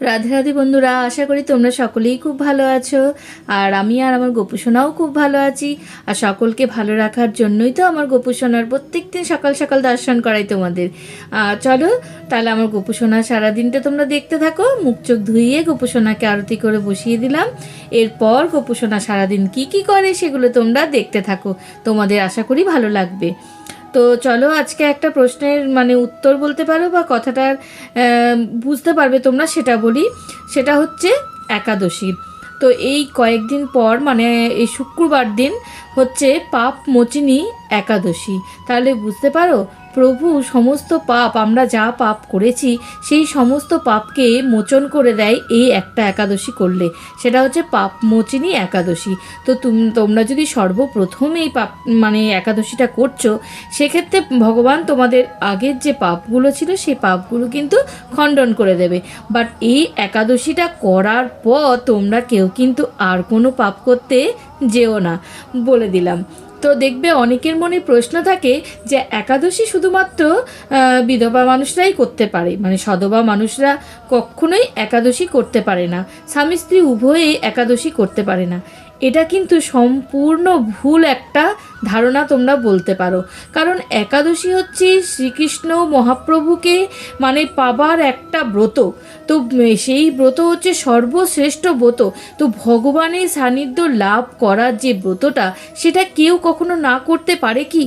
রাধে রাধে বন্ধুরা, আশা করি তোমরা সকলেই খুব ভালো আছো। আর আমি আর আমার গোপুসোনাও খুব ভালো আছি। আর সকলকে ভালো রাখার জন্যই তো আমার গোপুসোনার প্রত্যেক দিন সকাল সকাল দর্শন করাই তোমাদের। চলো, তাহলে আমার গোপুসোনা সারাদিনটা তোমরা দেখতে থাকো। মুখ চোখ ধুইয়ে গোপুসোনাকে আরতি করে বসিয়ে দিলাম। এরপর গোপুসোনা সারাদিন কি কি করে সেগুলো তোমরা দেখতে থাকো। তোমাদের আশা করি ভালো লাগবে। তো চলো আজকে একটা প্রশ্নের মানে উত্তর বলতে পারো বা কথাটার বুঝতে পারবে তোমরা, সেটা বলি। সেটা হচ্ছে একাদশী। তো এই কয়েকদিন পর মানে এই শুক্রবার দিন, হচ্ছে পাপ মোচিনী একাদশী। তাহলে বুঝতে পারো প্রভু, সমস্ত পাপ আমরা যা পাপ করেছি, সেই সমস্ত পাপকে মোচন করে দেয় এই একটা একাদশী করলে। সেটা হচ্ছে পাপ মোচিনী একাদশী। তো তুম- তোমরা যদি সর্বপ্রথম এই পাপ মানে একাদশীটা করছ, সেক্ষেত্রে ভগবান তোমাদের আগের যে পাপগুলো ছিল, সেই পাপগুলো কিন্তু খণ্ডন করে দেবে। বাট এই একাদশীটা করার পর তোমরা কেউ কিন্তু আর কোনো পাপ করতে যেও না, বলে দিলাম। তো দেখবে অনেকের মনে প্রশ্ন থাকে যে একাদশী শুধুমাত্র বিধবা মানুষরাই করতে পারে। মানে সধবা মানুষরা কখনোই একাদশী করতে পারে না। স্বামী স্ত্রী উভয়েই একাদশী করতে পারে না। এটা কিন্তু সম্পূর্ণ ভুল একটা ধারণা তোমরা বলতে পারো। কারণ একাদশী হচ্ছে শ্রীকৃষ্ণ মহাপ্রভুকে মানে পাবার একটা ব্রত। তো সেই ব্রত হচ্ছে সর্বশ্রেষ্ঠ ব্রত। তো ভগবানের সান্নিধ্য লাভ করার যে ব্রতটা, সেটা কেউ কখনো না করতে পারে কি?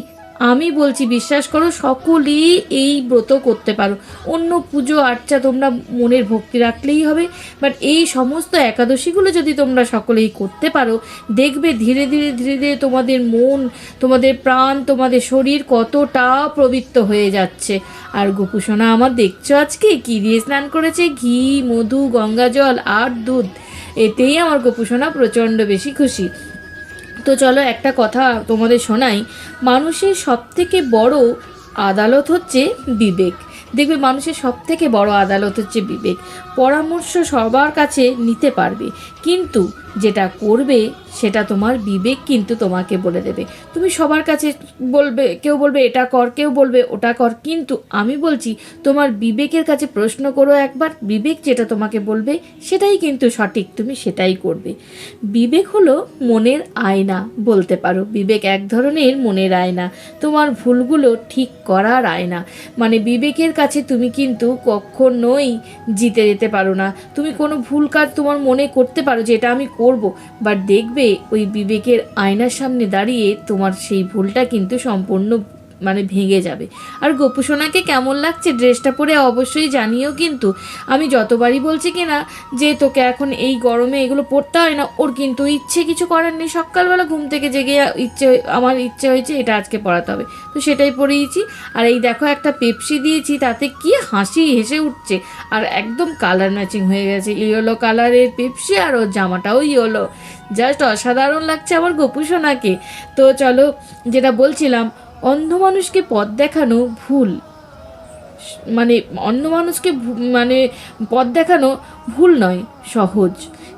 আমি বলছি, বিশ্বাস করো, সকলেই এই ব্রত করতে পারো। অন্য পুজো আর্চা তোমরা মনের ভক্তি রাখলেই হবে বাট এই সমস্ত একাদশীগুলো যদি তোমরা সকলেই করতে পারো, দেখবে ধীরে ধীরে ধীরে ধীরে তোমাদের মন, তোমাদের প্রাণ, তোমাদের শরীর কতটা পবিত্র হয়ে যাচ্ছে। আর গোপুসোনা, আমার দেখছ আজকে? কি দিয়ে স্নান করেছে? ঘি, মধু, গঙ্গা জল, আর দুধ। এতেই আমার গোপুসোনা প্রচণ্ড বেশি খুশি। তো চলো একটা কথা তোমাদের শোনাই। মানুষের সবথেকে বড় আদালত হচ্ছে বিবেক। দেখবে মানুষের সব থেকে বড় আদালত হচ্ছে বিবেক। পরামর্শ সবার কাছে নিতে পারবে। কিন্তু যেটা করবে সেটা তোমার বিবেক কিন্তু তোমাকে বলে দেবে। তুমি সবার কাছে বলবে, কেউ বলবে, এটা কর কেউ বলবে, ওটা কর কিন্তু আমি বলছি, তোমার বিবেকের কাছে প্রশ্ন করো একবার, বিবেক যেটা তোমাকে বলবে, সেটাই কিন্তু সঠিক, তুমি সেটাই করবে। বিবেক হলো মনের আয়না বলতে পারো। বিবেক এক ধরনের মনের আয়না। তোমার ভুলগুলো ঠিক করার আয়না। মানে বিবেকের কাছে তুমি কিন্তু কখনোই জিতে যেতে পারো না। তুমি কোনো ভুল কাজ তোমার মনে করতে পারো যে, এটা আমি করব বাট দেখবে ওই বিবেকের আয়নার সামনে দাঁড়িয়ে তোমার সেই ভুলটা কিন্তু সম্পূর্ণ মানে ভেঙে যাবে। আর গোপুসোনাকে কেমন লাগছে ড্রেসটা পরে অবশ্যই জানিও কিন্তু। আমি যতবারই বলছি কি না যে তোকে এখন এই গরমে এগুলো পরতে হয় না, ওর কিন্তু ইচ্ছে কিছু করার নেই। সকালবেলা ঘুম থেকে জেগে ইচ্ছে, আমার ইচ্ছে হয়েছে এটা আজকে পড়াতে হবে। তো সেটাই পরিয়েছি। আর এই দেখো একটা পেপসি দিয়েছি, তাতে কি হাসি হেসে উঠছে। আর একদম কালার ম্যাচিং হয়ে গেছে, ইয়েলো কালারের পেপসি আর ওর জামাটাও ইয়েলো। জাস্ট অসাধারণ লাগছে আমার গোপুসোনাকে। তো চলো, যেটা বলছিলাম অন্ধ মানুষকে পথ দেখানো ভুল। মানে অন্য মানুষকে মানে পথ দেখানো ভুল নয়, সহজ।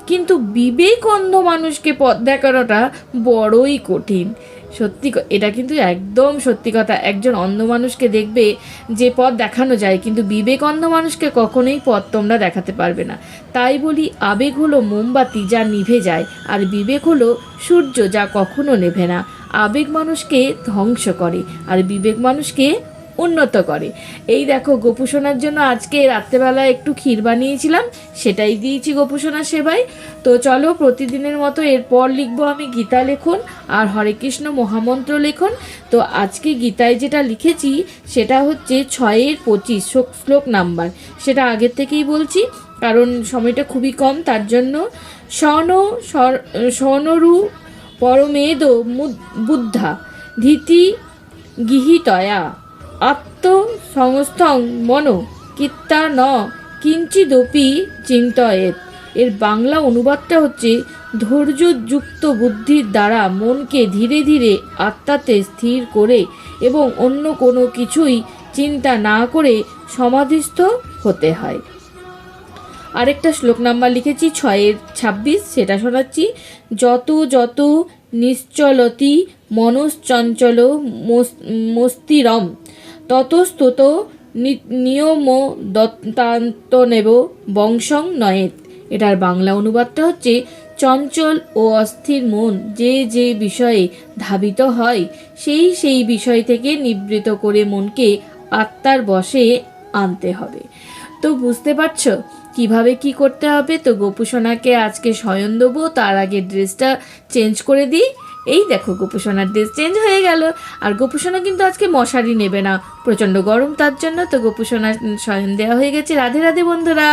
কিন্তু বিবেক অন্ধ মানুষকে পথ দেখানোটা বড়ই কঠিন। সত্যি এটা কিন্তু একদম সত্যি কথা। একজন অন্ধ মানুষকে দেখবে যে পথ দেখানো যায়, কিন্তু বিবেক অন্ধ মানুষকে কখনোই পথ তোমরা দেখাতে পারবে না। তাই বলি, আবেগ হলো মোমবাতি যা নিভে যায়, আর বিবেক হলো সূর্য যা কখনো নেভে না। আবেগ মানুষকে ধ্বংস করে আর বিবেক মানুষকে উন্নত করে। এই দেখো গোপুসোনার জন্য আজকে রাত্রেবেলা একটু ক্ষীর বানিয়েছিলাম, সেটাই দিয়েছি গোপুসোনার সেবায়। তো চলো প্রতিদিনের মতো এরপর লিখব আমি গীতা লেখন আর হরে কৃষ্ণ মহামন্ত্র লেখন। তো আজকে গীতায় যেটা লিখেছি সেটা হচ্ছে ছয়ের পঁচিশ শ্লোক- নাম্বার। সেটা আগের থেকেই বলছি, কারণ সময়টা খুবই কম, তার জন্য স্বন স্বনরু পরমেদ বুদ্ধা ধীতি গৃহীতয়া। আত্মসংস্থং মন কিত্তা ন কিঞ্চিদপি চিন্তয়েত। এর বাংলা অনুবাদটা হচ্ছে, ধৈর্যযুক্ত বুদ্ধির দ্বারা মনকে ধীরে ধীরে আত্মাতে স্থির করে এবং অন্য কোনো কিছুই চিন্তা না করে সমাধিস্থ হতে হয়। আরেকটা শ্লোক নাম্বার লিখেছি, ছয়ের ছাব্বিশ, সেটা শোনাচ্ছি। যত যত নিশ্চলতি মনশ্চঞ্চল মস- মস্তিরম ততস্তত নি- নিয়ম দত্তান্ত নেব বংশং নয়েত। এটার বাংলা অনুবাদটা হচ্ছে, চঞ্চল ও অস্থির মন যে যে বিষয়ে ধাবিত হয়, সেই সেই বিষয় থেকে নিবৃত করে মনকে আত্মার বশে আনতে হবে। তো বুঝতে পারছ? কীভাবে কি করতে হবে? তো গোপুসোনাকে আজকে শয়ন দেবো, তার আগে ড্রেসটা চেঞ্জ করে দিই। এই দেখো গোপুসোনার ড্রেস চেঞ্জ হয়ে গেল। আর গোপুসোনা কিন্তু আজকে মশারি নেবে না। প্রচণ্ড গরম তার জন্য তো গোপুসোনা শয়ন দেওয়া হয়ে গেছে। রাধে রাধে বন্ধুরা।